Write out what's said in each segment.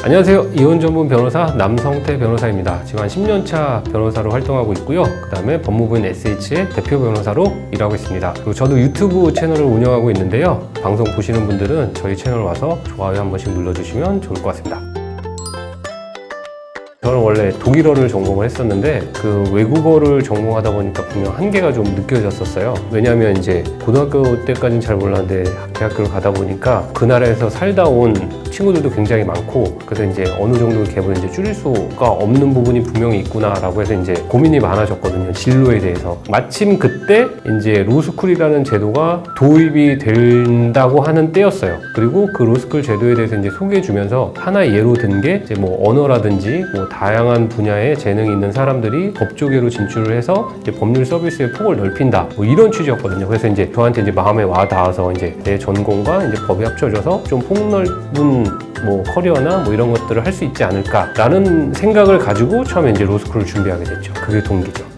안녕하세요. 이혼 전문 변호사 남성태 변호사입니다. 지금 한 10년차 변호사로 활동하고 있고요. 그 다음에 법무부인 SH의 대표 변호사로 일하고 있습니다. 그리고 저도 유튜브 채널을 운영하고 있는데요. 방송 보시는 분들은 저희 채널 와서 좋아요 한 번씩 눌러주시면 좋을 것 같습니다. 저는 원래 독일어를 전공을 했었는데 그 외국어를 전공하다 보니까 분명 한계가 좀 느껴졌었어요. 왜냐하면 이제 고등학교 때까지는 잘 몰랐는데 대학교를 가다 보니까 그 나라에서 살다 온 친구들도 굉장히 많고 그래서 이제 어느 정도 갭을 이제 줄일 수가 없는 부분이 분명히 있구나라고 해서 이제 고민이 많아졌거든요. 진로에 대해서. 마침 그때 이제 로스쿨이라는 제도가 도입이 된다고 하는 때였어요. 그리고 그 로스쿨 제도에 대해서 이제 소개해 주면서 하나의 예로 든 게 이제 뭐 언어라든지 뭐 다양한 분야에 재능이 있는 사람들이 법조계로 진출을 해서 이제 법률 서비스의 폭을 넓힌다. 뭐 이런 취지였거든요. 그래서 이제 저한테 이제 마음에 와 닿아서 이제 내 전공과 이제 법이 합쳐져서 좀 폭넓은 뭐 커리어나 뭐 이런 것들을 할 수 있지 않을까라는 생각을 가지고 처음에 이제 로스쿨을 준비하게 됐죠. 그게 동기죠.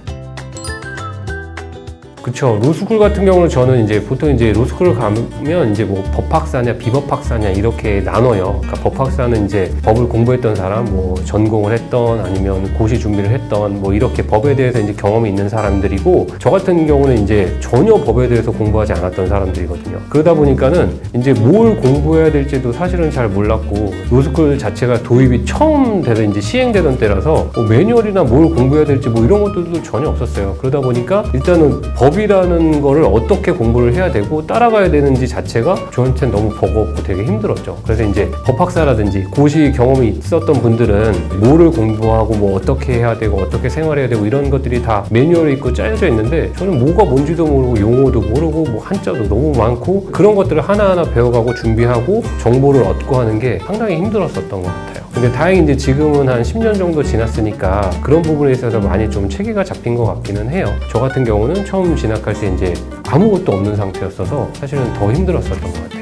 그쵸. 로스쿨 같은 경우는 저는 이제 보통 이제 로스쿨을 가면 이제 뭐 법학사냐 비법학사냐 이렇게 나눠요. 그러니까 법학사는 이제 법을 공부했던 사람, 뭐 전공을 했던 아니면 고시 준비를 했던 뭐 이렇게 법에 대해서 이제 경험이 있는 사람들이고 저 같은 경우는 이제 전혀 법에 대해서 공부하지 않았던 사람들이거든요. 그러다 보니까는 이제 뭘 공부해야 될지도 사실은 잘 몰랐고 로스쿨 자체가 도입이 처음 돼서 이제 시행되던 때라서 뭐 매뉴얼이나 뭘 공부해야 될지 뭐 이런 것들도 전혀 없었어요. 그러다 보니까 일단은 법 이라는 거를 어떻게 공부를 해야 되고 따라가야 되는지 자체가 저한테는 너무 버겁고 되게 힘들었죠. 그래서 이제 법학사라든지 고시 경험이 있었던 분들은 뭐를 공부하고 뭐 어떻게 해야 되고 어떻게 생활해야 되고 이런 것들이 다 매뉴얼에 있고 짜여져 있는데 저는 뭐가 뭔지도 모르고 용어도 모르고 뭐 한자도 너무 많고 그런 것들을 하나하나 배워가고 준비하고 정보를 얻고 하는 게 상당히 힘들었었던 것 같아요. 근데 다행히 이제 지금은 한 10년 정도 지났으니까 그런 부분에 있어서 많이 좀 체계가 잡힌 것 같기는 해요. 저 같은 경우는 처음 진학할 때 이제 아무것도 없는 상태였어서 사실은 더 힘들었었던 것 같아요.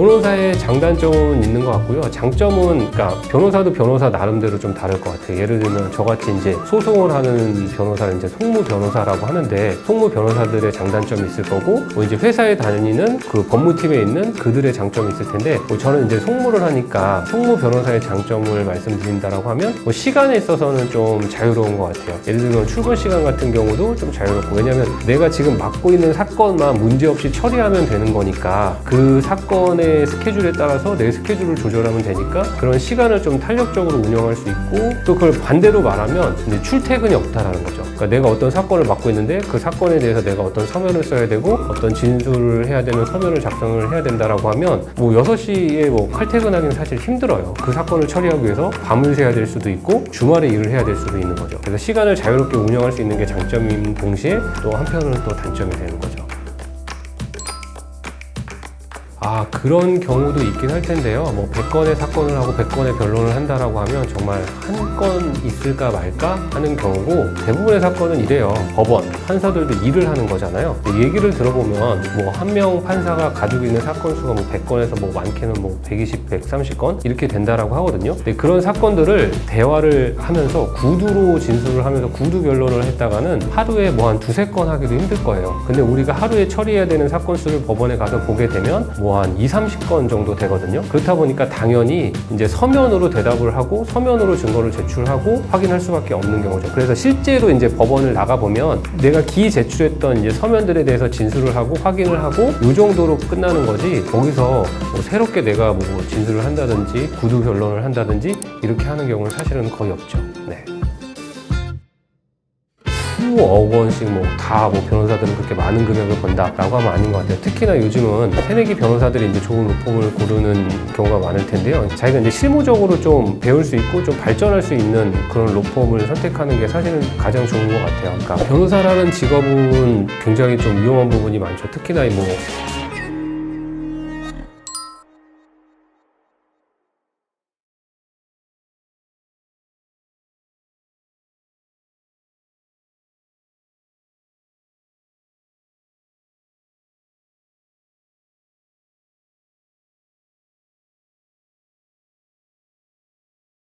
변호사의 장단점은 있는 것 같고요. 장점은 그러니까 변호사도 변호사 나름대로 좀 다를 것 같아요. 예를 들면 저같이 이제 소송을 하는 변호사를 이제 송무 변호사라고 하는데 송무 변호사들의 장단점이 있을 거고 뭐 이제 회사에 다니는 그 법무팀에 있는 그들의 장점이 있을 텐데 뭐 저는 이제 송무를 하니까 송무 변호사의 장점을 말씀드린다라고 하면 뭐 시간에 있어서는 좀 자유로운 것 같아요. 예를 들면 출근 시간 같은 경우도 좀 자유롭고 왜냐면 내가 지금 맡고 있는 사건만 문제없이 처리하면 되는 거니까 그 사건 의 스케줄에 따라서 내 스케줄을 조절하면 되니까 그런 시간을 좀 탄력적으로 운영할 수 있고 또 그걸 반대로 말하면 이제 출퇴근이 없다라는 거죠. 그러니까 내가 어떤 사건을 맡고 있는데 그 사건에 대해서 내가 어떤 서면을 써야 되고 어떤 진술을 해야 되는 서면을 작성을 해야 된다라고 하면 뭐 6시에 뭐 칼퇴근하기는 사실 힘들어요. 그 사건을 처리하기 위해서 밤을 새야 될 수도 있고 주말에 일을 해야 될 수도 있는 거죠. 그래서 시간을 자유롭게 운영할 수 있는 게 장점인 동시에 또 한편으로는 또 단점이 되는 거죠. 아 그런 경우도 있긴 할 텐데요. 뭐 100건의 사건을 하고 100건의 변론을 한다라고 하면 정말 한 건 있을까 말까 하는 경우고 대부분의 사건은 이래요. 법원, 판사들도 일을 하는 거잖아요. 얘기를 들어보면 뭐 한 명 판사가 가지고 있는 사건 수가 뭐 100건에서 뭐 많게는 뭐 120, 130건 이렇게 된다라고 하거든요. 근데 그런 사건들을 대화를 하면서 구두로 진술을 하면서 구두 변론을 했다가는 하루에 뭐 한 두세 건 하기도 힘들 거예요. 근데 우리가 하루에 처리해야 되는 사건 수를 법원에 가서 보게 되면 뭐한 2, 30건 정도 되거든요. 그렇다 보니까 당연히 이제 서면으로 대답을 하고 서면으로 증거를 제출하고 확인할 수밖에 없는 경우죠. 그래서 실제로 이제 법원을 나가 보면 내가 기 제출했던 이제 서면들에 대해서 진술을 하고 확인을 하고 이 정도로 끝나는 거지 거기서 뭐 새롭게 내가 뭐 진술을 한다든지 구두 변론을 한다든지 이렇게 하는 경우는 사실은 거의 없죠. 네. 수억 원씩 뭐 다 뭐 변호사들은 그렇게 많은 금액을 번다라고 하면 아닌 것 같아요. 특히나 요즘은 새내기 변호사들이 이제 좋은 로펌을 고르는 경우가 많을 텐데요. 자기가 이제 실무적으로 좀 배울 수 있고 좀 발전할 수 있는 그런 로펌을 선택하는 게 사실은 가장 좋은 것 같아요. 그러니까 변호사라는 직업은 굉장히 좀 위험한 부분이 많죠. 특히나 뭐